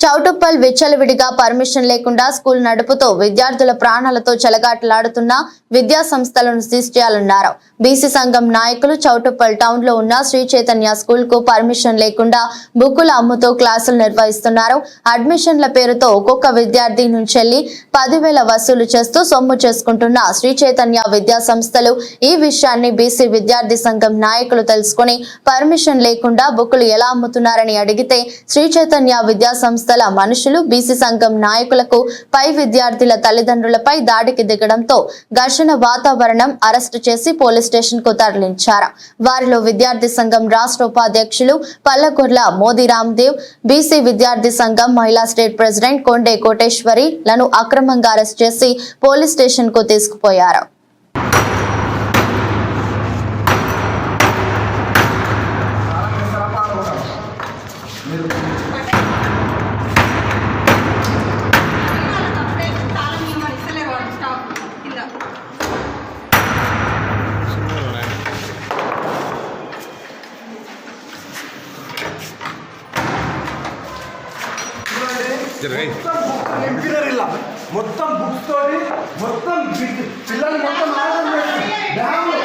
చౌటుప్పల్ విచ్చలవిడిగా పర్మిషన్ లేకుండా స్కూల్ నడుపుతూ విద్యార్థుల ప్రాణాలతో చెలగాటలాడుతున్న విద్యా సంస్థలను సీజ్ చేయాలన్నారు. బీసీ సంఘం నాయకులు చౌటుప్పల్ టౌన్లో ఉన్న శ్రీ చైతన్య స్కూల్కు పర్మిషన్ లేకుండా బుక్కుల అమ్ముతూ క్లాసులు నిర్వహిస్తున్నారు. అడ్మిషన్ల పేరుతో ఒక్కొక్క విద్యార్థి నుంచి పదివేల వసూలు చేస్తూ సొమ్ము చేసుకుంటున్న శ్రీ చైతన్య విద్యా సంస్థలు ఈ విషయాన్ని బీసీ విద్యార్థి సంఘం నాయకులు తెలుసుకుని పర్మిషన్ లేకుండా బుక్కులు ఎలా అమ్ముతున్నారని అడిగితే శ్రీ చైతన్య విద్యా సంస్థల మనుషులు బీసీ సంఘం నాయకులకు పై విద్యార్థుల తల్లిదండ్రులపై దాడికి దిగడంతో ఘర్షణ వాతావరణం అరెస్టు చేసి పోలీస్ స్టేషన్కు తరలించారు. వారిలో విద్యార్థి సంఘం రాష్ట్ర ఉపాధ్యక్షులు పల్లగొర్ల మోదీ రామ్దేవ్ బీసీ విద్యార్థి సంఘం మహిళా స్టేట్ ప్రెసిడెంట్ కొండే కోటేశ్వరి లను అక్రమంగా అరెస్ట్ చేసి పోలీస్ స్టేషన్కు తీసుకుపోయారు. ఎంపీనర్ ఇలా మొత్తం బుక్స్ తోటి మొత్తం బిగ్- పిల్లలు మొత్తం బ్యాగులు.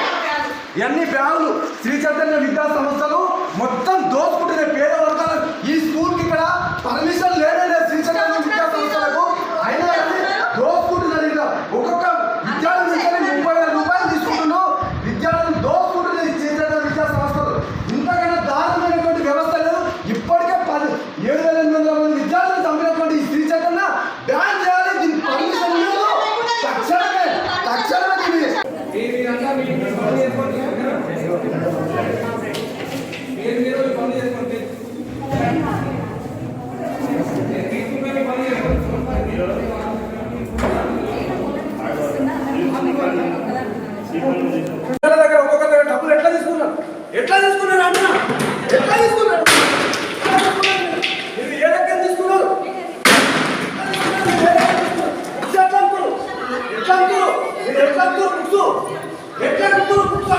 ఇవన్నీ బ్యాగులు. శ్రీ చైతన్య విద్యా సంస్థలు మొత్తం దోచుకుంటున్న పేద వర్గాలు ఈ స్కూల్కి ఇక్కడ పర్మిషన్ లేదండి శ్రీ చైతన్య విద్యా సంస్థలకు అయినా కానీ దోచుకుంటున్నారు ఇలా ఒక్కొక్క విద్యార్థి నుంచి ముప్పై వేల రూపాయలు తీసుకుంటున్నాం విద్యార్థులు దోచుకుంటున్నారు ఈ శ్రీ చైతన్య విద్యా సంస్థలు ఇంతకన్నా దారుణమైనటువంటి వ్యవస్థ లేదు ఇప్పటికే పది ఏడు వేల ఎనిమిది వందల మంది విద్యార్థులు చంపినటువంటి ఈ శ్రీ చైతన్య బ్యాన్ చేయాలి దీనికి పర్మిషన్ లేదు తక్షణమే తక్షణమే దీన్ని పిల్లల దగ్గర ఒక్కొక్క దగ్గర డబ్బులు ఎట్లా తీసుకున్నారు ఎట్లా తీసుకున్నారు అన్న? ఎట్లా తీసుకున్నారు? ఎట్లా మీరు ఏ తీసుకున్నారు? ఎట్లా ఎట్లా మీరు ఎట్లా బుక్స్? ఎట్లా బుక్స్